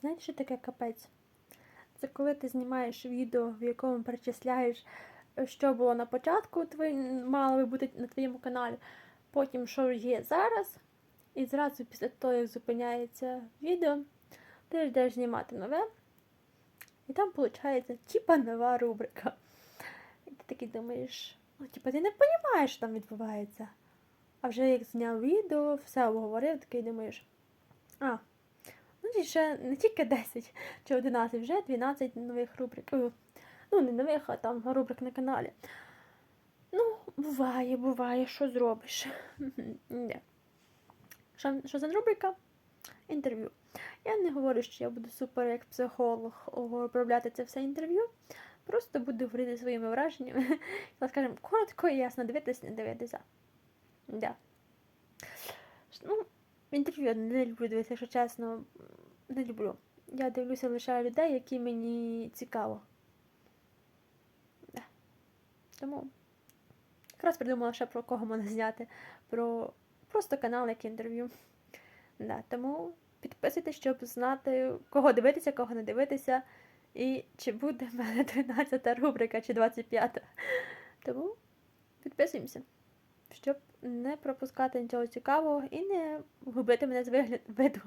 Знаєш, що таке капець? Це коли ти знімаєш відео, в якому перечисляєш, е, що було на початку, твої, мало би бути на твоєму каналі, потім що є зараз, і зразу після того, як зупиняється відео, ти йдеш знімати нове, і там виходить типа нова рубрика. І ти такий думаєш, ну, типа, ти не розумієш, що там відбувається. А вже як зняв відео, все обговорив, такий думаєш, а, і ще не тільки 10 чи 11, вже 12 нових рубрик. Ну, не нових, а там рубрик на каналі. Ну, буває, буває, що зробиш. Що, що за рубрика? Інтерв'ю. Я не говорю, що я буду супер як психолог обробляти це все інтерв'ю. Просто буду говорити своїми враженнями. Так скажемо, коротко і ясно дивитись, не дивитися. Да. Ну, інтерв'ю я не люблю дивитися, якщо чесно, не люблю. Я дивлюся лише людей, які мені цікаво. Тому якраз придумала ще про кого можна зняти. Про просто канал, як інтерв'ю. Да, тому підписуйтесь, щоб знати, кого дивитися, кого не дивитися. І чи буде в мене 13 рубрика чи 25-та. Тому підписуємося, щоб не пропускати нічого цікавого і не губити мене з вигляд виду.